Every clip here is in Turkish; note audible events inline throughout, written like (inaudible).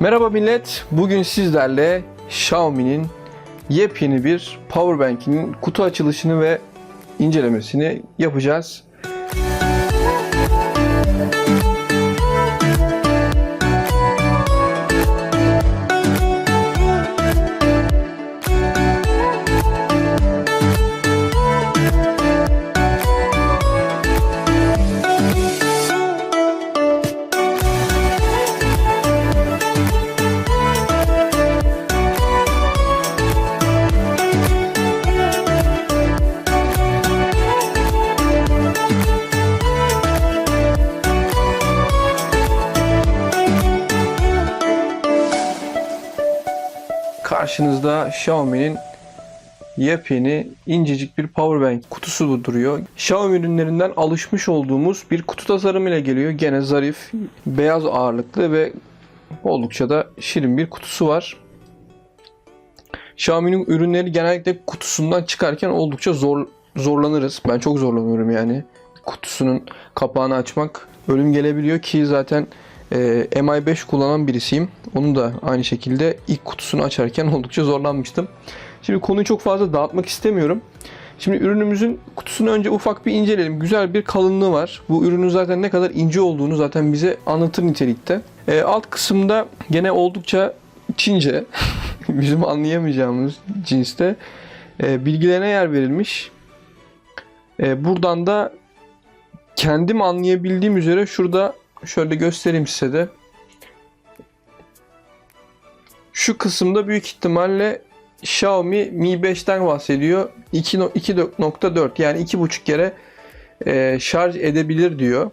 Merhaba millet. Bugün sizlerle Xiaomi'nin yepyeni bir powerbank'inin kutu açılışını ve incelemesini yapacağız. Karşınızda Xiaomi'nin yepyeni incecik bir powerbank kutusu duruyor. Xiaomi ürünlerinden alışmış olduğumuz bir kutu tasarımıyla geliyor. Gene zarif, beyaz ağırlıklı ve oldukça da şirin bir kutusu var. Xiaomi'nin ürünleri genellikle kutusundan çıkarken oldukça zor zorlanırız. Ben çok zorlanıyorum yani. Kutusunun kapağını açmak ölüm gelebiliyor ki zaten e, MI5 kullanan birisiyim. Onu da aynı şekilde ilk kutusunu açarken (laughs) oldukça zorlanmıştım. Şimdi konuyu çok fazla dağıtmak istemiyorum. Şimdi ürünümüzün kutusunu önce ufak bir inceleyelim. Güzel bir kalınlığı var. Bu ürünün zaten ne kadar ince olduğunu zaten bize anlatır nitelikte. E, alt kısımda gene oldukça Çince, (laughs) bizim anlayamayacağımız cinste e, bilgilerine yer verilmiş. E, buradan da kendim anlayabildiğim üzere şurada şöyle göstereyim size de. Şu kısımda büyük ihtimalle Xiaomi Mi 5'ten bahsediyor. 2 no- 2.4 yani 2.5 kere e, şarj edebilir diyor.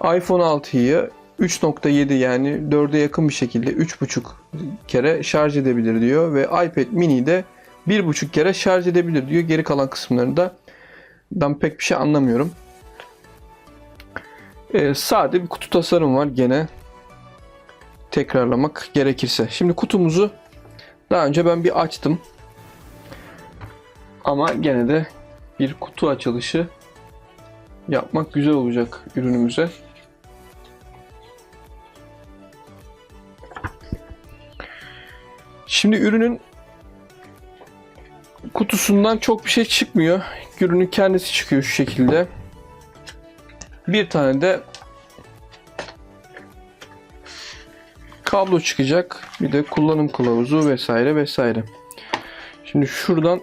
iPhone 6'yı 3.7 yani 4'e yakın bir şekilde 3.5 kere şarj edebilir diyor ve iPad mini de 1.5 kere şarj edebilir diyor. Geri kalan kısımlarında ben pek bir şey anlamıyorum. Ee, sade bir kutu tasarım var gene tekrarlamak gerekirse. Şimdi kutumuzu daha önce ben bir açtım. Ama gene de bir kutu açılışı yapmak güzel olacak ürünümüze. Şimdi ürünün kutusundan çok bir şey çıkmıyor. Ürünün kendisi çıkıyor şu şekilde. Bir tane de kablo çıkacak. Bir de kullanım kılavuzu vesaire vesaire. Şimdi şuradan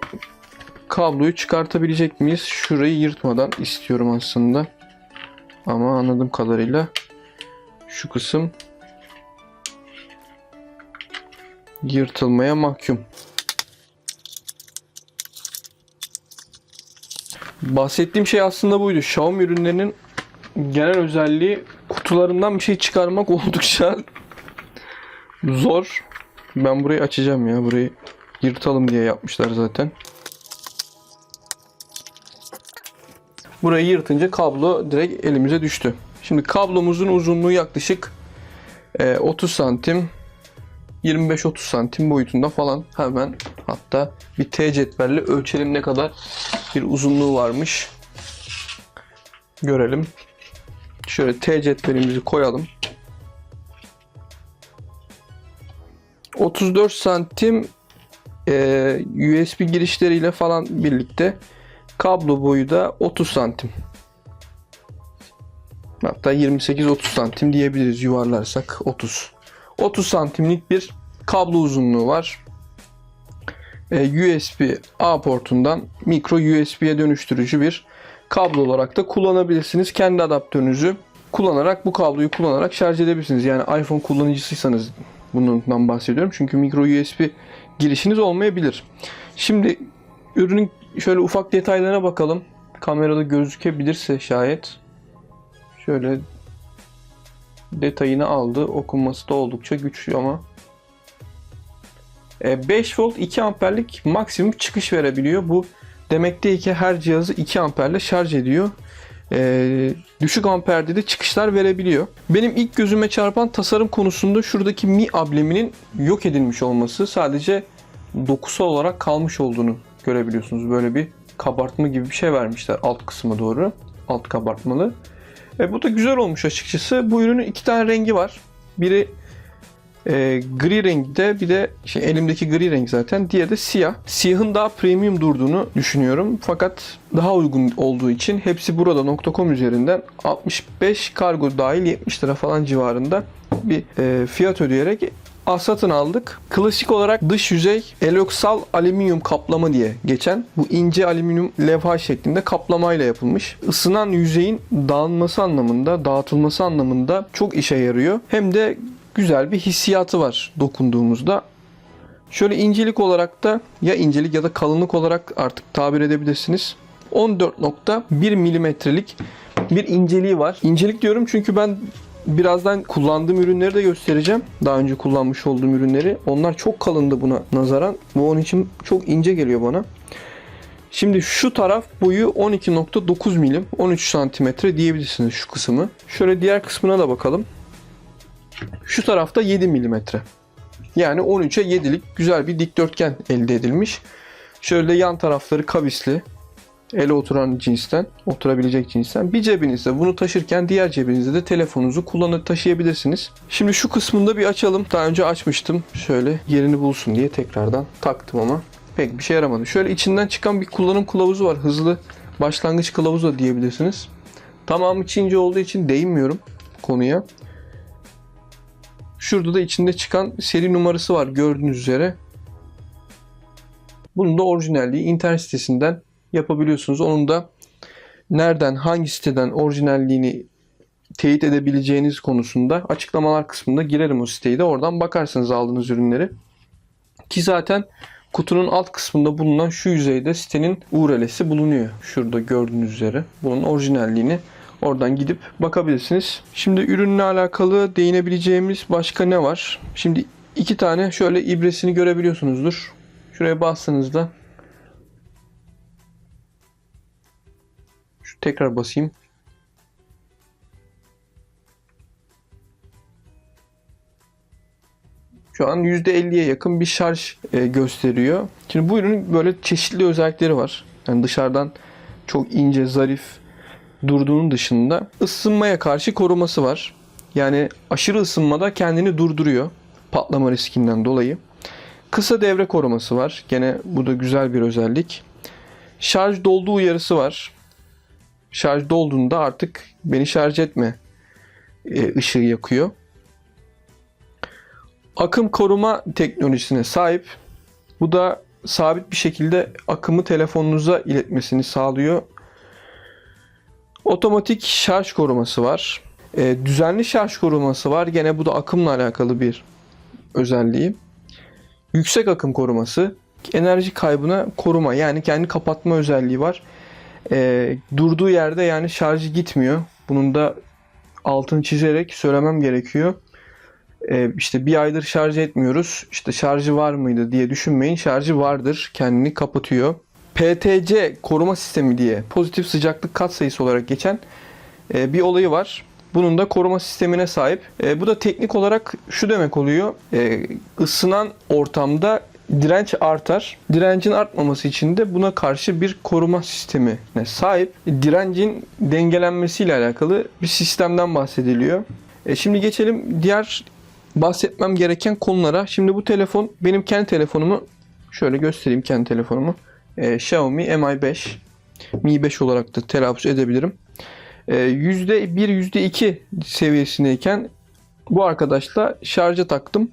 kabloyu çıkartabilecek miyiz? Şurayı yırtmadan istiyorum aslında. Ama anladığım kadarıyla şu kısım yırtılmaya mahkum. Bahsettiğim şey aslında buydu. Xiaomi ürünlerinin genel özelliği kutularından bir şey çıkarmak (laughs) oldukça zor. Ben burayı açacağım ya. Burayı yırtalım diye yapmışlar zaten. Burayı yırtınca kablo direkt elimize düştü. Şimdi kablomuzun uzunluğu yaklaşık e, 30 santim 25-30 santim boyutunda falan hemen hatta bir T cetvelle ölçelim ne kadar bir uzunluğu varmış. Görelim. Şöyle T cetvelimizi koyalım. 34 santim e, USB girişleriyle falan birlikte kablo boyu da 30 santim. Hatta 28-30 santim diyebiliriz yuvarlarsak 30. 30 santimlik bir kablo uzunluğu var. E, USB A portundan micro USB'ye dönüştürücü bir kablo olarak da kullanabilirsiniz. Kendi adaptörünüzü kullanarak bu kabloyu kullanarak şarj edebilirsiniz. Yani iPhone kullanıcısıysanız bundan bahsediyorum. Çünkü micro USB girişiniz olmayabilir. Şimdi ürünün şöyle ufak detaylarına bakalım. Kamerada gözükebilirse şayet. Şöyle detayını aldı. Okunması da oldukça güçlü ama. E, 5 volt 2 amperlik maksimum çıkış verebiliyor. Bu demek değil ki her cihazı 2 amperle şarj ediyor. E, düşük amperde de çıkışlar verebiliyor. Benim ilk gözüme çarpan tasarım konusunda şuradaki Mi ambleminin yok edilmiş olması sadece dokusu olarak kalmış olduğunu görebiliyorsunuz. Böyle bir kabartma gibi bir şey vermişler alt kısma doğru. Alt kabartmalı. E, bu da güzel olmuş açıkçası. Bu ürünün iki tane rengi var. Biri E, gri renkte bir de şey, elimdeki gri renk zaten. Diğeri de siyah. Siyahın daha premium durduğunu düşünüyorum. Fakat daha uygun olduğu için hepsi burada.com üzerinden 65 kargo dahil 70 lira falan civarında bir e, fiyat ödeyerek Ah, satın aldık. Klasik olarak dış yüzey eloksal alüminyum kaplama diye geçen bu ince alüminyum levha şeklinde kaplamayla yapılmış. Isınan yüzeyin dağılması anlamında, dağıtılması anlamında çok işe yarıyor. Hem de güzel bir hissiyatı var dokunduğumuzda. Şöyle incelik olarak da ya incelik ya da kalınlık olarak artık tabir edebilirsiniz. 14.1 milimetrelik bir inceliği var. İncelik diyorum çünkü ben birazdan kullandığım ürünleri de göstereceğim. Daha önce kullanmış olduğum ürünleri. Onlar çok kalındı buna nazaran. Bu onun için çok ince geliyor bana. Şimdi şu taraf boyu 12.9 milim, 13 santimetre diyebilirsiniz şu kısmı. Şöyle diğer kısmına da bakalım. Şu tarafta 7 milimetre. Yani 13'e 7'lik güzel bir dikdörtgen elde edilmiş. Şöyle yan tarafları kavisli. Ele oturan cinsten, oturabilecek cinsten. Bir cebinizde bunu taşırken diğer cebinizde de telefonunuzu kullanıp taşıyabilirsiniz. Şimdi şu kısmını bir açalım. Daha önce açmıştım. Şöyle yerini bulsun diye tekrardan taktım ama pek bir şey yaramadı. Şöyle içinden çıkan bir kullanım kılavuzu var. Hızlı başlangıç kılavuzu da diyebilirsiniz. Tamamı Çince olduğu için değinmiyorum konuya. Şurada da içinde çıkan seri numarası var gördüğünüz üzere. Bunun da orijinalliği internet sitesinden yapabiliyorsunuz. Onun da nereden, hangi siteden orijinalliğini teyit edebileceğiniz konusunda açıklamalar kısmında girerim o siteyi de oradan bakarsınız aldığınız ürünleri. Ki zaten kutunun alt kısmında bulunan şu yüzeyde sitenin URL'si bulunuyor. Şurada gördüğünüz üzere. Bunun orijinalliğini oradan gidip bakabilirsiniz. Şimdi ürünle alakalı değinebileceğimiz başka ne var? Şimdi iki tane şöyle ibresini görebiliyorsunuzdur. Şuraya bastığınızda Şu tekrar basayım. Şu an %50'ye yakın bir şarj e, gösteriyor. Şimdi bu ürünün böyle çeşitli özellikleri var. Yani dışarıdan çok ince, zarif durduğunun dışında ısınmaya karşı koruması var. Yani aşırı ısınmada kendini durduruyor patlama riskinden dolayı. Kısa devre koruması var. Gene bu da güzel bir özellik. Şarj dolduğu uyarısı var şarj dolduğunda artık beni şarj etme e, ışığı yakıyor. Akım koruma teknolojisine sahip. Bu da sabit bir şekilde akımı telefonunuza iletmesini sağlıyor. Otomatik şarj koruması var. E, düzenli şarj koruması var. Gene bu da akımla alakalı bir özelliği. Yüksek akım koruması. Enerji kaybına koruma yani kendi kapatma özelliği var. E, durduğu yerde yani şarjı gitmiyor. Bunun da altını çizerek söylemem gerekiyor. E, işte bir aydır şarj etmiyoruz. İşte şarjı var mıydı diye düşünmeyin. Şarjı vardır. Kendini kapatıyor. PTC koruma sistemi diye pozitif sıcaklık katsayısı olarak geçen e, bir olayı var. Bunun da koruma sistemine sahip. E, bu da teknik olarak şu demek oluyor. E, ısınan ortamda direnç artar. Direncin artmaması için de buna karşı bir koruma sistemine sahip. Direncin dengelenmesiyle alakalı bir sistemden bahsediliyor. E şimdi geçelim diğer bahsetmem gereken konulara. Şimdi bu telefon benim kendi telefonumu şöyle göstereyim kendi telefonumu. E, Xiaomi Mi 5. Mi 5 olarak da telaffuz edebilirim. E, %1, %2 seviyesindeyken bu arkadaşla şarja taktım.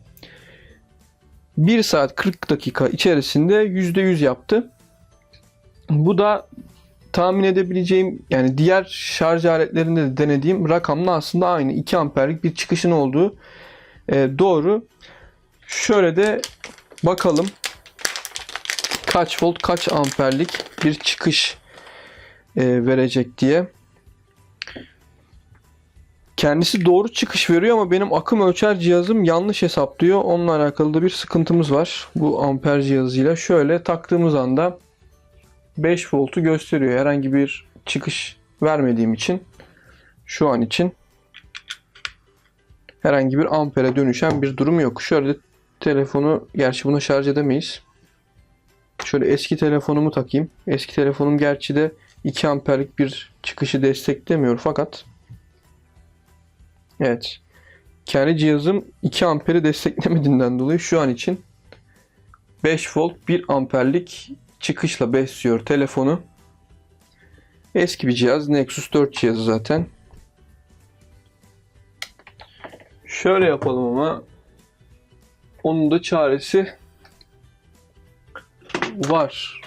1 saat 40 dakika içerisinde %100 yaptı. Bu da tahmin edebileceğim yani diğer şarj aletlerinde de denediğim rakamla aslında aynı 2 amperlik bir çıkışın olduğu e, doğru. Şöyle de bakalım kaç volt kaç amperlik bir çıkış e, verecek diye. Kendisi doğru çıkış veriyor ama benim akım ölçer cihazım yanlış hesaplıyor. Onunla alakalı da bir sıkıntımız var. Bu amper cihazıyla şöyle taktığımız anda 5 voltu gösteriyor. Herhangi bir çıkış vermediğim için şu an için herhangi bir ampere dönüşen bir durum yok. Şöyle telefonu gerçi buna şarj edemeyiz. Şöyle eski telefonumu takayım. Eski telefonum gerçi de 2 amperlik bir çıkışı desteklemiyor fakat Evet. kendi cihazım 2 amperi desteklemediğinden dolayı şu an için 5 volt 1 amperlik çıkışla besliyor telefonu. Eski bir cihaz. Nexus 4 cihazı zaten. Şöyle yapalım ama onun da çaresi var.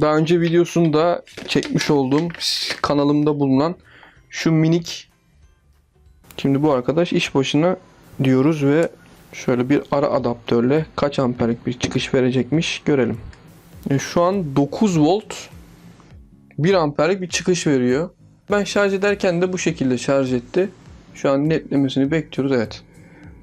Daha önce videosunu da çekmiş olduğum kanalımda bulunan şu minik şimdi bu arkadaş iş başına diyoruz ve şöyle bir ara adaptörle kaç amperlik bir çıkış verecekmiş görelim. E, Şu an 9 volt 1 amperlik bir çıkış veriyor. Ben şarj ederken de bu şekilde şarj etti. Şu an netlemesini bekliyoruz evet.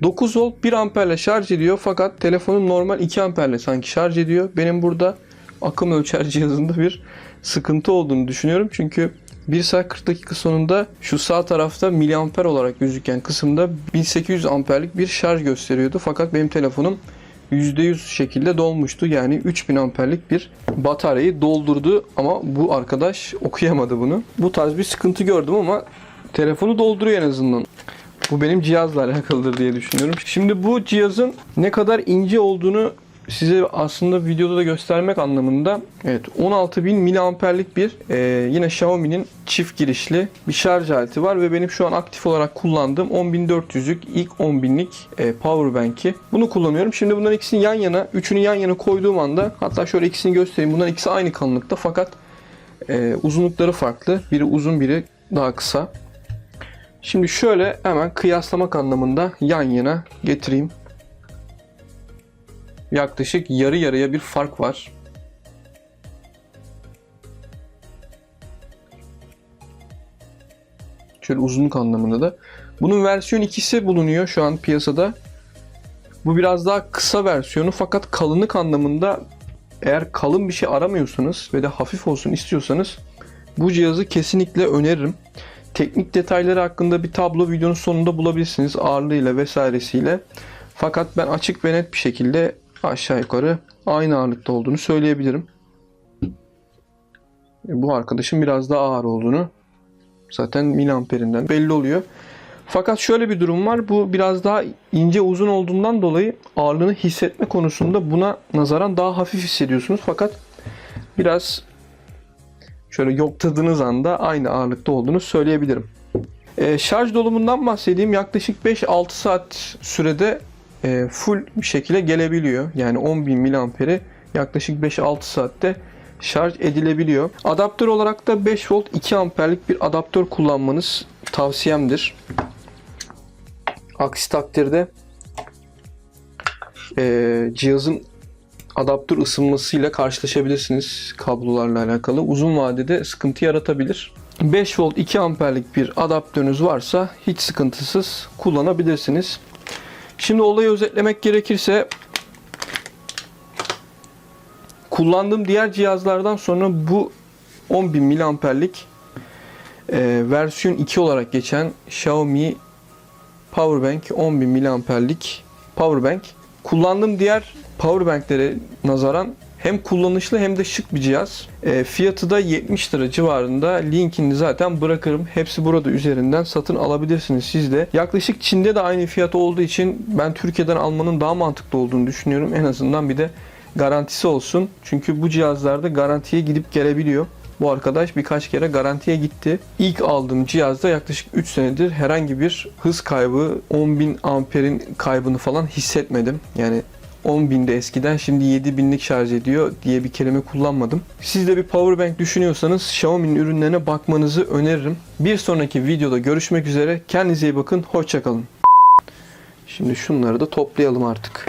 9 volt 1 amperle şarj ediyor fakat telefonun normal 2 amperle sanki şarj ediyor. Benim burada akım ölçer (laughs) cihazında bir sıkıntı olduğunu düşünüyorum. Çünkü 1 saat 40 dakika sonunda şu sağ tarafta miliamper olarak gözüken kısımda 1800 amperlik bir şarj gösteriyordu. Fakat benim telefonum %100 şekilde dolmuştu. Yani 3000 amperlik bir bataryayı doldurdu ama bu arkadaş okuyamadı bunu. Bu tarz bir sıkıntı gördüm ama telefonu dolduruyor en azından. Bu benim cihazla alakalıdır diye düşünüyorum. Şimdi bu cihazın ne kadar ince olduğunu size aslında videoda da göstermek anlamında evet 16.000 miliamperlik bir e, yine Xiaomi'nin çift girişli bir şarj aleti var ve benim şu an aktif olarak kullandığım 10.400'lük ilk 10.000'lik e, power bank'i. Bunu kullanıyorum. Şimdi bunların ikisini yan yana, üçünü yan yana koyduğum anda hatta şöyle ikisini göstereyim. Bunların ikisi aynı kalınlıkta fakat e, uzunlukları farklı. Biri uzun, biri daha kısa. Şimdi şöyle hemen kıyaslamak anlamında yan yana getireyim. Yaklaşık yarı yarıya bir fark var. Şöyle uzunluk anlamında da. Bunun versiyon 2'si bulunuyor şu an piyasada. Bu biraz daha kısa versiyonu fakat kalınlık anlamında eğer kalın bir şey aramıyorsanız ve de hafif olsun istiyorsanız bu cihazı kesinlikle öneririm. Teknik detayları hakkında bir tablo videonun sonunda bulabilirsiniz ağırlığıyla vesairesiyle. Fakat ben açık ve net bir şekilde aşağı yukarı aynı ağırlıkta olduğunu söyleyebilirim. E, Bu arkadaşın biraz daha ağır olduğunu zaten miliamperinden belli oluyor. Fakat şöyle bir durum var. Bu biraz daha ince uzun olduğundan dolayı ağırlığını hissetme konusunda buna nazaran daha hafif hissediyorsunuz. Fakat biraz şöyle yokladığınız anda aynı ağırlıkta olduğunu söyleyebilirim. Ee, şarj dolumundan bahsedeyim. Yaklaşık 5-6 saat sürede e, full bir şekilde gelebiliyor. Yani 10.000 miliamperi yaklaşık 5-6 saatte şarj edilebiliyor. Adaptör olarak da 5 volt 2 amperlik bir adaptör kullanmanız tavsiyemdir. Aksi takdirde e, cihazın adaptör ısınmasıyla karşılaşabilirsiniz kablolarla alakalı. Uzun vadede sıkıntı yaratabilir. 5 volt 2 amperlik bir adaptörünüz varsa hiç sıkıntısız kullanabilirsiniz. Şimdi olayı özetlemek gerekirse kullandığım diğer cihazlardan sonra bu 10.000 miliamperlik e, versiyon 2 olarak geçen Xiaomi Powerbank 10.000 miliamperlik Powerbank kullandığım diğer powerbanklere nazaran hem kullanışlı hem de şık bir cihaz. E, fiyatı da 70 lira civarında. Linkini zaten bırakırım. Hepsi burada üzerinden satın alabilirsiniz siz de. Yaklaşık Çin'de de aynı fiyat olduğu için ben Türkiye'den almanın daha mantıklı olduğunu düşünüyorum. En azından bir de garantisi olsun. Çünkü bu cihazlarda garantiye gidip gelebiliyor. Bu arkadaş birkaç kere garantiye gitti. İlk aldığım cihazda yaklaşık 3 senedir herhangi bir hız kaybı, 10.000 amperin kaybını falan hissetmedim. Yani 10.000'de eskiden şimdi 7.000'lik şarj ediyor diye bir kelime kullanmadım. Siz de bir powerbank düşünüyorsanız Xiaomi'nin ürünlerine bakmanızı öneririm. Bir sonraki videoda görüşmek üzere. Kendinize iyi bakın. Hoşçakalın. Şimdi şunları da toplayalım artık.